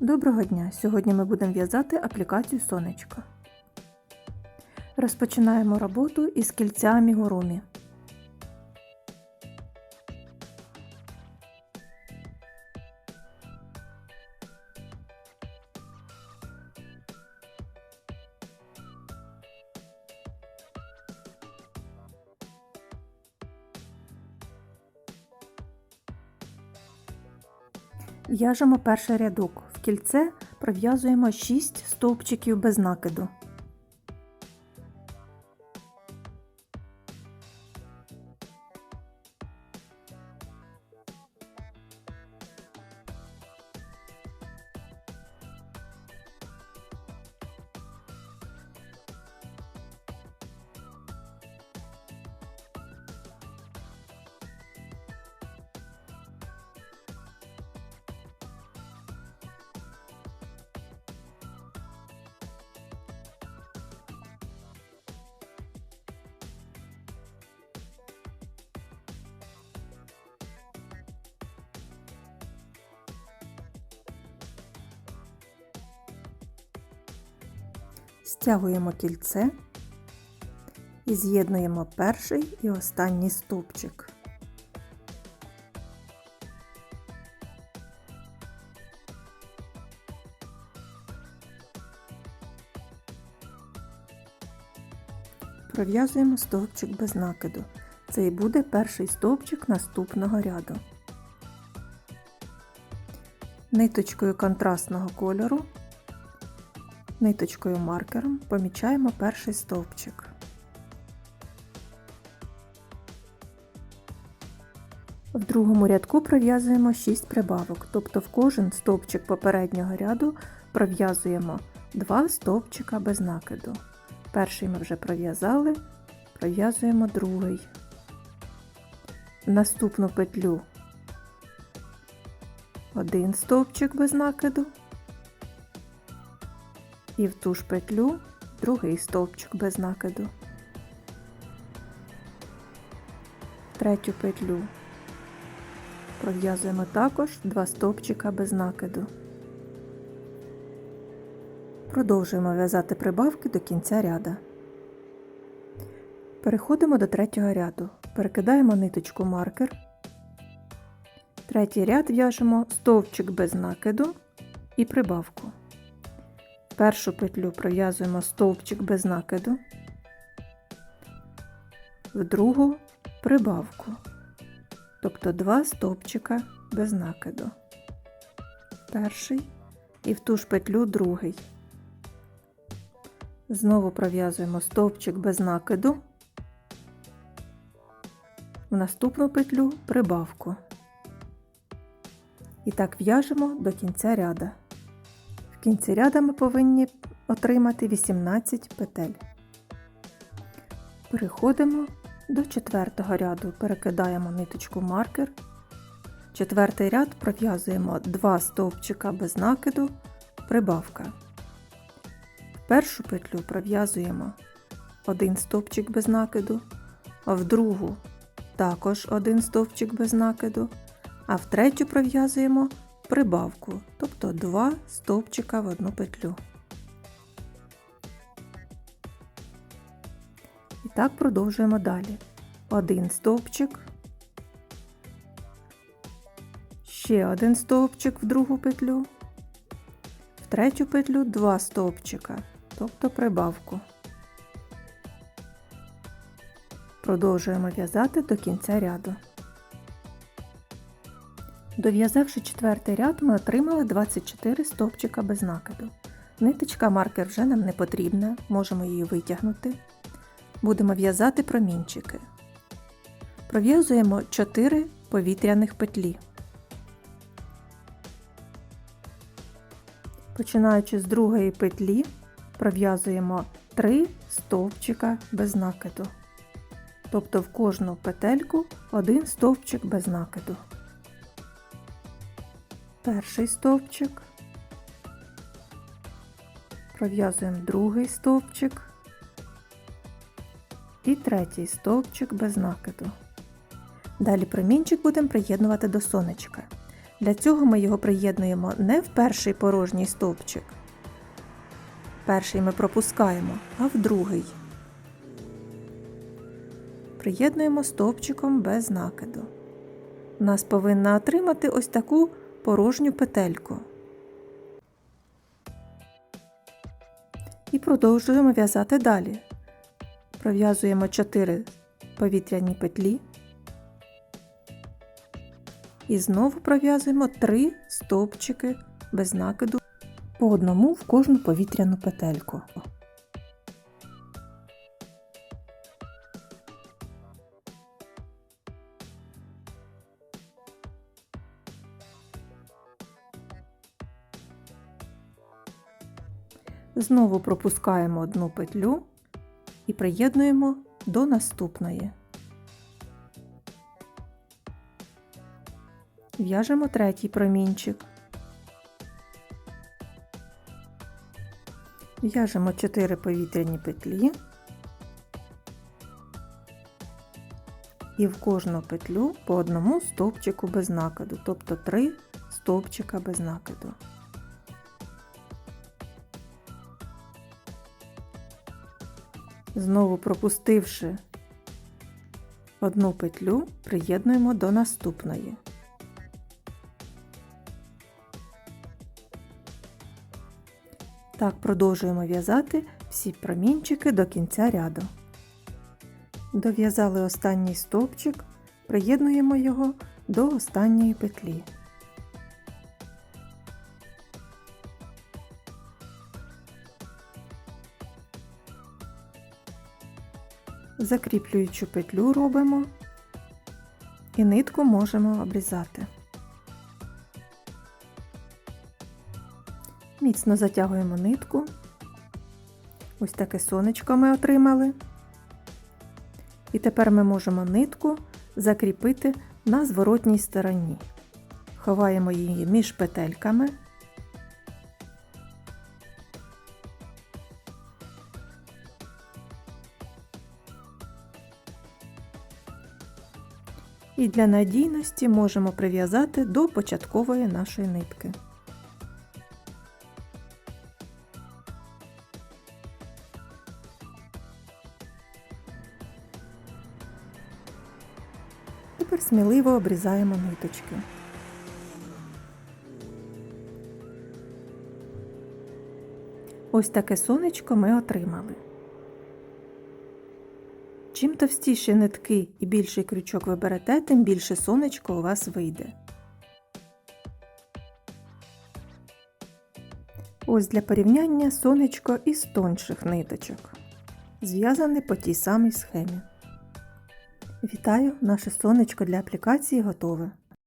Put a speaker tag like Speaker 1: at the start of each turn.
Speaker 1: Доброго дня! Сьогодні ми будемо в'язати аплікацію сонечко. Розпочинаємо роботу із кільця амігурумі. В'яжемо перший рядок. Кільце пров'язуємо 6 стовпчиків без накиду. Стягуємо кільце і з'єднуємо перший і останній стовпчик. Пров'язуємо стовпчик без накиду. Це і буде перший стовпчик наступного ряду. Ниточкою контрастного кольору Ниточкою маркером помічаємо перший стовпчик. В другому рядку пров'язуємо 6 прибавок, тобто в кожен стовпчик попереднього ряду пров'язуємо 2 стовпчика без накиду. Перший ми вже пров'язали, пров'язуємо другий. Наступну петлю один стовпчик без накиду і в ту ж петлю другий стовпчик без накиду. Третю петлю пров'язуємо також два стовпчика без накиду. Продовжуємо в'язати прибавки до кінця ряда. Переходимо до третього ряду. Перекидаємо ниточку маркер. Третій ряд в'яжемо стовпчик без накиду і прибавку першу петлю пров'язуємо стовпчик без накиду, в другу прибавку, тобто два стовпчика без накиду. Перший і в ту ж петлю другий. Знову пров'язуємо стовпчик без накиду, в наступну петлю прибавку. І так в'яжемо до кінця ряда. В кінці ряда ми повинні отримати 18 петель. Переходимо до четвертого ряду, перекидаємо ниточку маркер. Четвертий ряд пров'язуємо 2 стовпчика без накиду, прибавка. Першу петлю пров'язуємо 1 стовпчик без накиду, а в другу також 1 стовпчик без накиду, а в третю пров'язуємо прибавку, тобто два стовпчика в одну петлю. І так продовжуємо далі. Один стовпчик, ще один стовпчик в другу петлю, в третю петлю два стовпчика, тобто прибавку. Продовжуємо в'язати до кінця ряду. Дов'язавши четвертий ряд, ми отримали 24 стовпчика без накиду. Ниточка маркер вже нам не потрібна, можемо її витягнути. Будемо в'язати промінчики. Пров'язуємо 4 повітряних петлі. Починаючи з другої петлі, пров'язуємо 3 стовпчика без накиду. Тобто в кожну петельку один стовпчик без накиду перший стовпчик, пров'язуємо другий стовпчик і третій стовпчик без накиду. Далі промінчик будемо приєднувати до сонечка. Для цього ми його приєднуємо не в перший порожній стовпчик. Перший ми пропускаємо, а в другий. Приєднуємо стовпчиком без накиду. У нас повинна отримати ось таку порожню петельку. І продовжуємо в'язати далі. Пров'язуємо 4 повітряні петлі. І знову пров'язуємо 3 стовпчики без накиду по одному в кожну повітряну петельку. Знову пропускаємо одну петлю і приєднуємо до наступної. В'яжемо третій промінчик. В'яжемо 4 повітряні петлі і в кожну петлю по одному стовпчику без накиду, тобто 3 стовпчика без накиду. Знову пропустивши одну петлю, приєднуємо до наступної. Так продовжуємо в'язати всі промінчики до кінця ряду. Дов'язали останній стовпчик, приєднуємо його до останньої петлі. Закріплюючу петлю робимо і нитку можемо обрізати. Міцно затягуємо нитку. Ось таке сонечко ми отримали. І тепер ми можемо нитку закріпити на зворотній стороні. Ховаємо її між петельками. І для надійності можемо прив'язати до початкової нашої нитки. Тепер сміливо обрізаємо ниточки. Ось таке сонечко ми отримали. Чим товстіші нитки і більший крючок ви берете, тим більше сонечко у вас вийде. Ось для порівняння сонечко із тонших ниточок, зв'язане по тій самій схемі. Вітаю! Наше сонечко для аплікації готове.